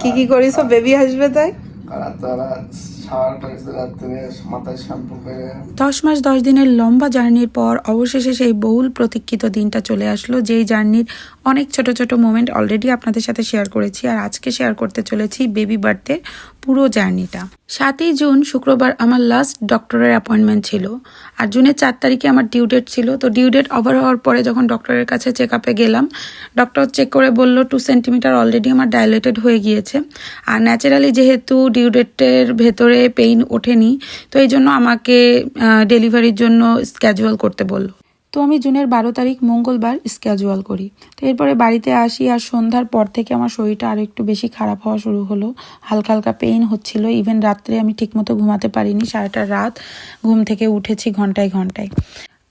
কি কি করিস? বেবি আসবে তাই? তারা দশ মাস, দশ দিনের লম্বা জার্নির পর অবশেষে সেই বহুল প্রতীক্ষিত দিনটা চলে আসলো, যেই জার্নির অনেক ছোট ছোট মোমেন্ট অলরেডি আপনাদের সাথে শেয়ার করেছি আর আজকে শেয়ার করতে চলেছি বেবি বার্থডে পুরো জার্নিটা। সাতই জুন, শুক্রবার আমার লাস্ট ডক্টরের অ্যাপয়েন্টমেন্ট ছিল আর জুনের চার তারিখে আমার ডিউ ডেট ছিল। তো ডিউ ডেট ওভার হওয়ার পরে যখন ডক্টরের কাছে চেক আপে গেলাম ডক্টর চেক করে বলল টু সেন্টিমিটার অলরেডি আমার ডাইলেটেড হয়ে গিয়েছে। আর ন্যাচারালি যেহেতু ডিউ ডেটের ভেতরে পেইন ওঠেনি। তো এই জন্য আমাকে ডেলিভারির জন্য স্ক্যাজুয়াল করতে বলল। তো আমি জুনের বারো তারিখ মঙ্গলবার স্ক্যাজুয়াল করি। তো এরপরে বাড়িতে আসি আর সন্ধ্যার পর থেকে আমার শরীরটা আরও একটু বেশি খারাপ হওয়া শুরু হলো। হালকা হালকা পেইন হচ্ছিল। ইভেন রাত্রে আমি ঠিকমতো ঘুমাতে পারিনি। সারাটা রাত ঘুম থেকে উঠেছি ঘন্টায় ঘন্টায়।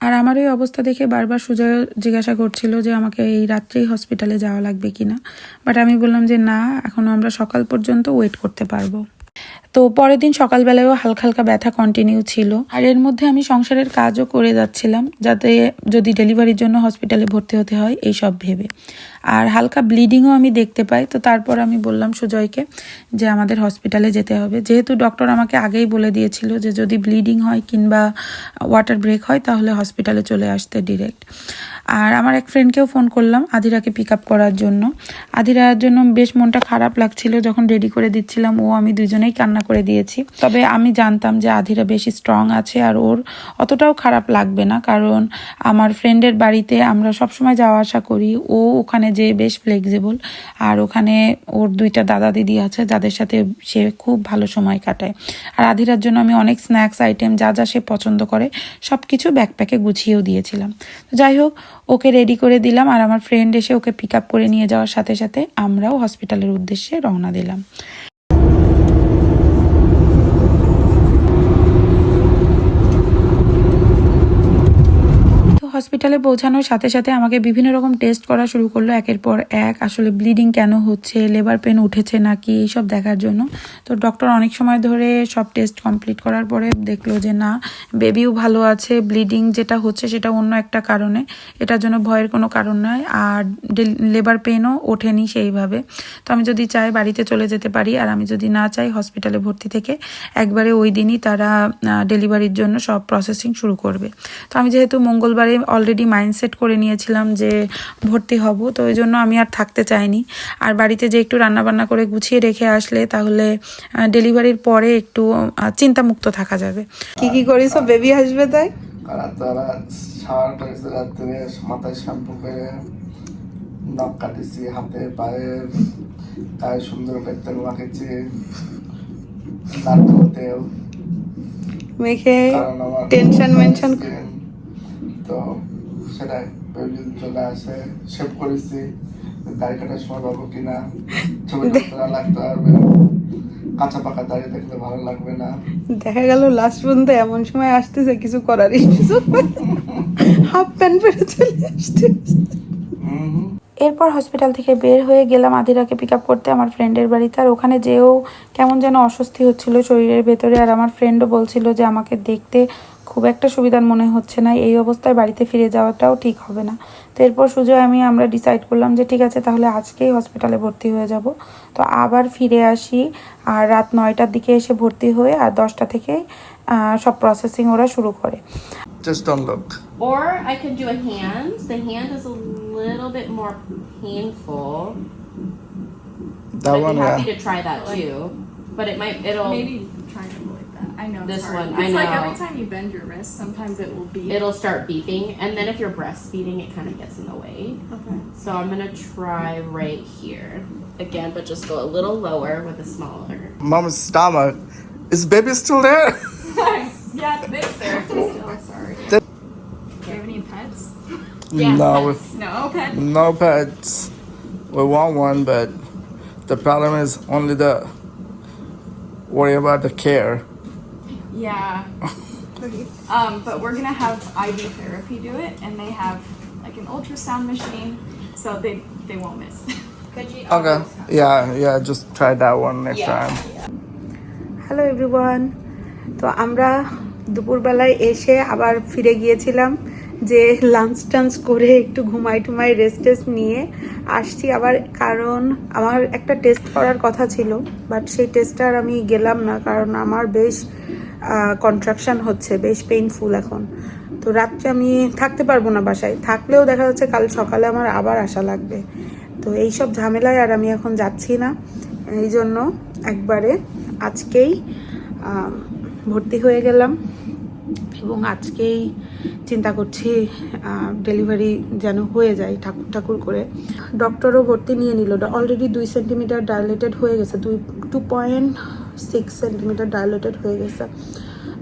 আর আমার এই অবস্থা দেখে বারবার সুজয় জিজ্ঞাসা করছিল যে আমাকে এই রাত্রেই হসপিটালে যাওয়া লাগবে কিনা। বাট আমি বললাম যে না এখনও আমরা সকাল পর্যন্ত ওয়েট করতে পারব। তো পরের দিন সকালবেলায়ও হালকা হালকা ব্যথা কন্টিনিউ ছিল। আর এর মধ্যে আমি সংসারের কাজও করে যাচ্ছিলাম, যাতে যদি ডেলিভারির জন্য হসপিটালে ভর্তি হতে হয়, এই সব ভেবে। আর হালকা ব্লিডিংও আমি দেখতে পাই, তো তারপর আমি বললাম সুজয়কে যে আমাদের হসপিটালে যেতে হবে। যেহেতু ডক্টর আমাকে আগেই বলে দিয়েছিল যে যদি ব্লিডিং হয় কিংবা ওয়াটার ব্রেক হয়, তাহলে হসপিটালে চলে আসতে ডিরেক্ট আর আমার এক ফ্রেন্ডকেও ফোন করলাম আধিরাকে পিক আপ করার জন্য। আধিরার জন্য বেশ মনটা খারাপ লাগছিল, যখন রেডি করে দিচ্ছিলাম, ও আমি দুজনেই কান্না করে দিয়েছি। তবে আমি জানতাম যে আধিরা বেশি স্ট্রং আছে আর ওর অতটাও খারাপ লাগবে না, কারণ আমার ফ্রেন্ডের বাড়িতে আমরা সবসময় যাওয়া আসা করি। ও ওখানে যে বেশ ফ্লেক্সিবল আর ওখানে ওর দুইটা দাদা দিদি আছে, যাদের সাথে সে খুব ভালো সময় কাটায়। আর আধিরার জন্য আমি অনেক স্ন্যাক্স আইটেম যা যা সে পছন্দ করে সব কিছু ব্যাকপ্যাকে গুছিয়েও দিয়েছিলাম। যাই হোক ওকে রেডি করে দিলাম আর আমার ফ্রেন্ড এসে ওকে পিক আপ করে নিয়ে যাওয়ার সাথে সাথে আমরাও হসপিটালের উদ্দেশ্যে রওনা দিলাম। হসপিটালে পৌঁছানোর সাথে সাথে আমাকে বিভিন্ন রকম টেস্ট করা শুরু করল। একের পর এক, আসলে ব্লিডিং কেন হচ্ছে লেবার পেন উঠেছে নাকি, এইসব দেখার জন্য। তো ডক্টর অনেক সময় ধরে সব টেস্ট কমপ্লিট করার পরে দেখল যে না বেবিও ভালো আছে ব্লিডিং যেটা হচ্ছে সেটা অন্য একটা কারণে। এটার জন্য ভয়ের কোনো কারণ নয় আর লেবার পেনও ওঠেনি সেইভাবে। তো আমি যদি চাই বাড়িতে চলে যেতে পারি, আর আমি যদি না চাই হসপিটালে ভর্তি থেকে, একবারে ওই দিনই তারা ডেলিভারির জন্য সব প্রসেসিং শুরু করবে। তো আমি যেহেতু মঙ্গলবারে অলরেডি মাইন্ডসেট করে নিয়েছিলাম যে ভর্তি হব তো ওই জন্য আমি আর থাকতে চাইনি। আর বাড়িতে যে একটু রান্নাবান্না করে গুছিয়ে রেখে আসলে তাহলে ডেলিভারির পরে একটু চিন্তামুক্ত থাকা যাবে। কি কি করিস? বেবি আসবে তাই? মাথায় শ্যাম্পু করে নখ কাটিছি হাতে পায়ে গায়ে সুন্দর করে তেল। মাখেছি মেখে টেনশন মেনশন চলে আসে শেভ করেছি দাড়ি কাটার সময় পাবো কিনা ছবি লাগতে পারবে কাঁচা পাকা দাড়ি দেখলে ভালো লাগবে না। দেখা গেল লাস্ট পর্যন্ত এমন সময় আসতেছে কিছু করারই হাফ প্যান্ট পরে চলে আসতে এরপর হসপিটাল থেকে বের হয়ে গেলাম আদিরাকে পিক আপ করতে আমার ফ্রেন্ডের বাড়িতে। আর ওখানে যেও কেমন যেন অস্বস্তি হচ্ছিল শরীরের ভেতরে। আর আমার ফ্রেন্ডও বলছিল যে আমাকে দেখতে খুব একটা সুবিধার মনে হচ্ছে না এই অবস্থায় বাড়িতে ফিরে যাওয়াটাও ঠিক হবে না তো এরপর সুজয় আমি আমরা ডিসাইড করলাম যে ঠিক আছে তাহলে আজকেই হসপিটালে ভর্তি হয়ে যাব তো আবার ফিরে আসি আর রাত নয়টার দিকে এসে ভর্তি হয়ে আর দশটা থেকে সব প্রসেসিং ওরা শুরু করে Just don't look. Or I could do a hand. The hand is a little bit more painful. That I'd one, be happy yeah. to try that too. But it might it'll Maybe triangle like that. I know This it's hard. one, I It's like know. every time you bend your wrist, sometimes it will be. it'll start beeping and then if you're breastfeeding it kind of gets in the way. Okay. So I'm going to try right here. Again, but just go a little lower with a smaller. Mama's stomach. Is baby still there? yeah, it's there. Still, sorry. That- Do you have any pets? Yeah, no, pets. No pets. no pets. We want one, but the problem is only the worry about the care. Yeah. um, but we're gonna have IV therapy do it, and they have like an ultrasound machine, so they they won't miss. Could you Okay. Yeah, yeah. Just try that one next Yeah. time. Hello everyone তো আমরা দুপুরবেলায় এসে আবার ফিরে গিয়েছিলাম যে lunch টাঞ্চ করে একটু ঘুমাই টুমাই রেস্ট টেস্ট নিয়ে আসছি আবার কারণ আমার একটা টেস্ট করার কথা ছিল বাট সেই টেস্টটা আর আমি গেলাম না কারণ আমার বেশ কন্ট্রাকশন হচ্ছে, বেশ পেইনফুল এখন। তো রাত্রে আমি থাকতে পারব না বাসায়। থাকলেও দেখা যাচ্ছে কাল সকালে আমার আবার আসা লাগবে। তো এই সব ঝামেলায় আর আমি এখন যাচ্ছি না। এই জন্য একবারে আজকেই ভর্তি হয়ে গেলাম। এবং আজকেই চিন্তা করছি ডেলিভারি যেন হয়ে যায় ঠাকুর ঠাকুর করে। ডক্টরও ভর্তি নিয়ে নিল। অলরেডি দুই সেন্টিমিটার ডাইলেটেড হয়ে গেছে। দুই two point six centimetre dilated হয়ে গেছে।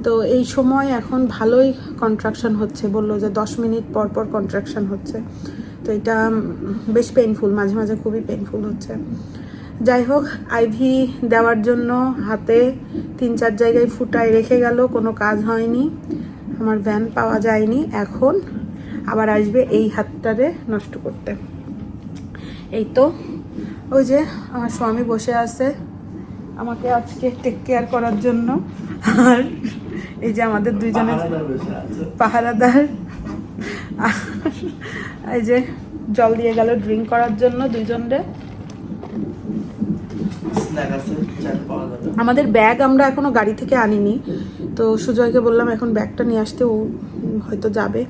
তো এই সময় এখন ভালোই কন্ট্রাকশন হচ্ছে, বলল যে দশ মিনিট পর পর কন্ট্রাকশন হচ্ছে। তো এটা বেশ পেইনফুল মাঝে মাঝে খুবই পেইনফুল হচ্ছে। যাই হোক আইভি দেওয়ার জন্য হাতে তিন চার জায়গায় ফুটায় রেখে গেল, কোনো কাজ হয়নি। আমার ভ্যান পাওয়া যায়নি, এখন আবার আসবে এই হাতটারে নষ্ট করতে। এই তো, ওই যে আমার স্বামী বসে আছে। আমাকে আজকে টেক কেয়ার করার জন্য। আর এই যে আমাদের দুইজনের পাহারাদার এই যে জল দিয়ে গেল ড্রিঙ্ক করার জন্য দুইজনরে। আমাদের ব্যাগ আমরা এখনও গাড়ি থেকে আনিনি। তো সুজয়কে বললাম এখন ব্যাগটা নিয়ে আসতে ও হয়তো যাবে।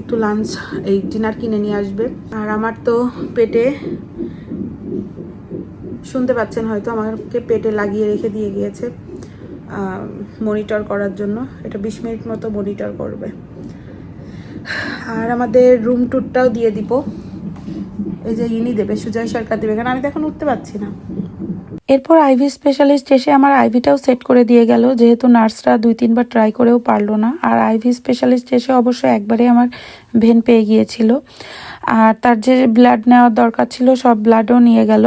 একটু লাঞ্চ এই ডিনার কিনে নিয়ে আসবে। আর আমার তো পেটে শুনতে পাচ্ছেন হয়তো, আমাকে পেটে লাগিয়ে রেখে দিয়ে গিয়েছে মনিটর করার জন্য। এটা বিশ মিনিট মতো মনিটর করবে। আর আমাদের রুম ট্যুরটাও দিয়ে দিব। এই যে ইনি দেবে, সুজয় সরকার দেবে। কারণ আমি তো এখন উঠতে পারছি না। এরপর আইভি স্পেশালিস্ট এসে আমার আইভিটাও সেট করে দিয়ে গেল। যেহেতু নার্সরা দুই, তিনবার ট্রাই করেও পারল না। আর আইভি স্পেশালিস্ট এসে অবশ্য একবারে আমার ভেন পেয়ে গিয়েছিল। আর তার যে ব্লাড নেওয়ার দরকার ছিল, সব ব্লাডও নিয়ে গেল।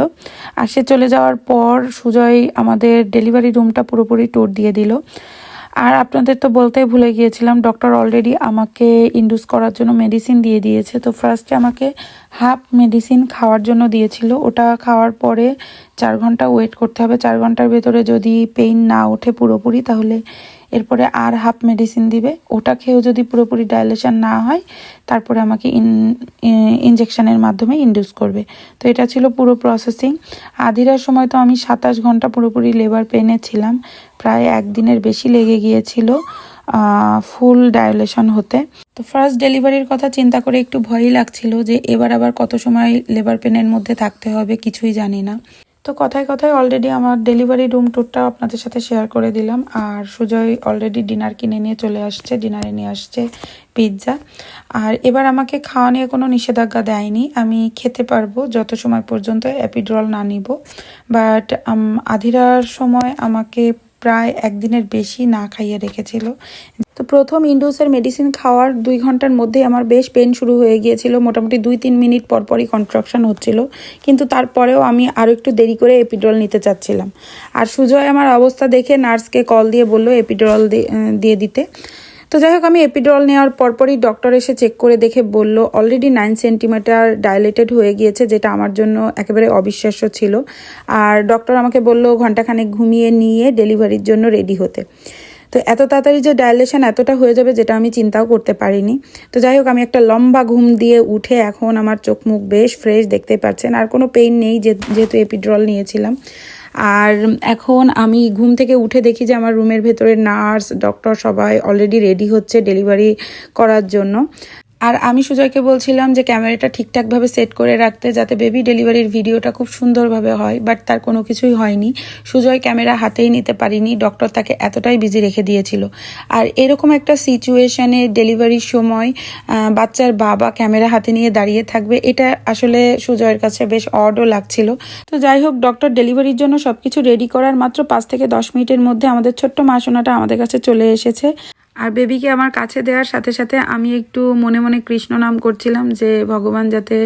আর সে চলে যাওয়ার পর সুজয় আমাদের ডেলিভারি রুমটা পুরোপুরি ট্যুর দিয়ে দিল। আর আপনাদের তো বলতেই ভুলে গিয়েছিলাম ডক্টর অলরেডি আমাকে ইন্ডুস করার জন্য মেডিসিন দিয়ে দিয়েছে। তো ফার্স্টে আমাকে হাফ মেডিসিন খাওয়ার জন্য দিয়েছিল। ওটা খাওয়ার পরে চার ঘণ্টা ওয়েট করতে হবে। চার ঘণ্টার ভেতরে যদি পেইন না ওঠে পুরোপুরি, তাহলে এরপরে আর হাফ মেডিসিন দিবে। ওটা খেয়েও যদি পুরোপুরি ডাইলেশন না হয়, তারপরে আমাকে ইন ইনজেকশনের মাধ্যমে ইন্ডিউস করবে। তো এটা ছিল পুরো প্রসেসিং আধিরার সময় তো আমি সাতাশ ঘণ্টা পুরোপুরি লেবার পেনে ছিলাম। প্রায় একদিনের বেশি লেগে গিয়েছিল ফুল ডাইলেশন হতে। তো ফার্স্ট ডেলিভারির কথা চিন্তা করে একটু ভয়ই লাগছিল যে এবার আবার কত সময় লেবার পেনের মধ্যে থাকতে হবে কিছুই জানি না। তো কথায় কথায় অলরেডি আমার ডেলিভারি রুম ট্যুরটাও আপনাদের সাথে শেয়ার করে দিলাম। আর সুজয় অলরেডি ডিনার কিনে নিয়ে চলে আসছে ডিনারে নিয়ে আসছে পিৎজা আর এবার আমাকে খাওয়া নিয়ে কোনো নিষেধাজ্ঞা দেয়নি। আমি খেতে পারব, যত সময় পর্যন্ত অ্যাপিড্রল না নিব। বাট আধিরার সময় আমাকে প্রায় একদিনের বেশি না খাইয়ে রেখেছিল। তো প্রথম ইন্ডোসের মেডিসিন খাওয়ার দুই ঘণ্টার মধ্যে আমার বেশ পেন শুরু হয়ে গিয়েছিল। মোটামুটি দুই তিন মিনিট পরপরই কন্ট্রাকশন হচ্ছিল। কিন্তু তারপরেও আমি আরও একটু দেরি করে এপিড্রল নিতে চাচ্ছিলাম। আর সুজয় আমার অবস্থা দেখে নার্সকে কল দিয়ে বলল, এপিড্রল দিয়ে দিতে। তো যাই হোক, আমি এপিড্রল নেওয়ার পরপরই ডক্টর এসে চেক করে দেখে বলল অলরেডি নাইন সেন্টিমিটার ডাইলেটেড হয়ে গিয়েছে, যেটা আমার জন্য একেবারে অবিশ্বাস্য ছিল। আর ডক্টর আমাকে বলল ঘন্টাখানেক ঘুমিয়ে নিয়ে ডেলিভারির জন্য রেডি হতে। তো এত তাড়াতাড়ি যে ডাইলেশন এতটা হয়ে যাবে, যেটা আমি চিন্তাও করতে পারিনি। তো যাই হোক, আমি একটা লম্বা ঘুম দিয়ে উঠে এখন আমার চোখ মুখ বেশ ফ্রেশ দেখতে পাচ্ছেন। আর কোনো পেইন নেই যেহেতু এপিড্রল নিয়েছিলাম। আর এখন আমি ঘুম থেকে উঠে দেখি যে আমার রুমের ভেতরে নার্স, ডক্টর সবাই অলরেডি রেডি হচ্ছে ডেলিভারি করার জন্য। আর আমি সুজয়কে বলছিলাম যে ক্যামেরাটা ঠিকঠাকভাবে সেট করে রাখতে যাতে বেবি ডেলিভারির ভিডিওটা খুব সুন্দরভাবে হয়, বাট তার কোনো কিছুই হয়নি। সুজয় ক্যামেরা হাতেই নিতে পারিনি, ডক্টর তাকে এতটাই বিজি রেখে দিয়েছিল। আর এরকম একটা সিচুয়েশানে ডেলিভারির সময় বাচ্চার বাবা ক্যামেরা হাতে নিয়ে দাঁড়িয়ে থাকবে, এটা আসলে সুজয়ের কাছে বেশ অডও লাগছিল। তো যাই হোক, ডক্টর ডেলিভারির জন্য সব কিছু রেডি করার মাত্র পাঁচ থেকে দশ মিনিটের মধ্যে আমাদের ছোট্ট মা সোনাটা আমাদের কাছে চলে এসেছে। আর বেবিকে আমার কাছে দেওয়ার সাথে সাথে আমি একটু মনে মনে কৃষ্ণ নাম করছিলাম যে ভগবান যাতে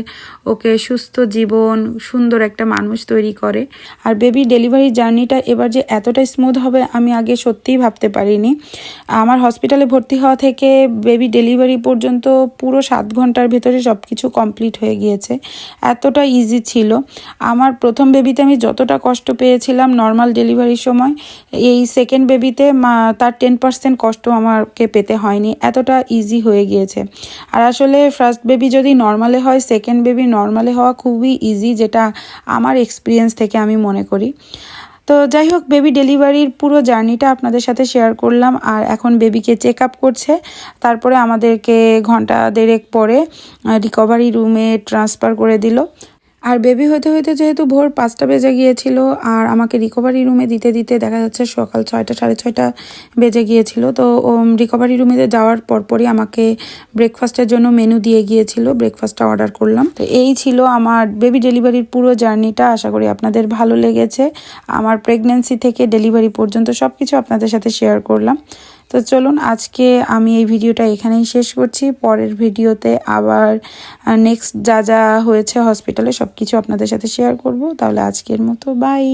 ওকে সুস্থ জীবন, সুন্দর একটা মানুষ তৈরি করে। আর বেবি ডেলিভারি জার্নিটা এবার যে এতটাই স্মুথ হবে আমি আগে সত্যিই ভাবতে পারিনি। আমার হসপিটালে ভর্তি হওয়া থেকে বেবি ডেলিভারি পর্যন্ত পুরো সাত ঘণ্টার ভেতরে সব কিছু কমপ্লিট হয়ে গিয়েছে। এতটা ইজি ছিল। আমার প্রথম বেবিতে আমি যতটা কষ্ট পেয়েছিলাম নর্মাল ডেলিভারির সময়, এই সেকেন্ড বেবিতে তার টেন পার্সেন্ট কষ্ট আমার আমাকে পেতে হয়নি, এতটা ইজি হয়ে গিয়েছে। আর আসলে ফার্স্ট বেবি যদি নর্মালে হয় সেকেন্ড বেবি নর্মালে হওয়া খুবই ইজি যেটা আমার এক্সপিরিয়েন্স থেকে আমি মনে করি। তো যাই হোক বেবি ডেলিভারির পুরো জার্নিটা আপনাদের সাথে শেয়ার করলাম, আর এখন বেবিকে চেক আপ করছে। তারপরে আমাদেরকে ঘণ্টা দেড়েক পরে রিকভারি রুমে ট্রান্সফার করে দিল। আর বেবি হতে হতে যেহেতু ভোর পাঁচটা বেজে গিয়েছিল, আর আমাকে রিকভারি রুমে দিতে দিতে দেখা যাচ্ছে সকাল ছয়টা, সাড়ে ছয়টা বেজে গিয়েছিল। তো রিকভারি রুমে যাওয়ার পরপরই আমাকে ব্রেকফাস্টের জন্য মেনু দিয়ে গিয়েছিল ব্রেকফাস্টটা অর্ডার করলাম। তো এই ছিল আমার বেবি ডেলিভারির পুরো জার্নিটা আশা করি আপনাদের ভালো লেগেছে। আমার প্রেগনেন্সি থেকে ডেলিভারি পর্যন্ত সব কিছু আপনাদের সাথে শেয়ার করলাম। তো চলুন আজকে আমি এই ভিডিওটা এখানেই শেষ করছি। পরের ভিডিওতে আবার নেক্সট যা যা হয়েছে হসপিটালে সব কিছু আপনাদের সাথে শেয়ার করব। তাহলে আজকের মতো বাই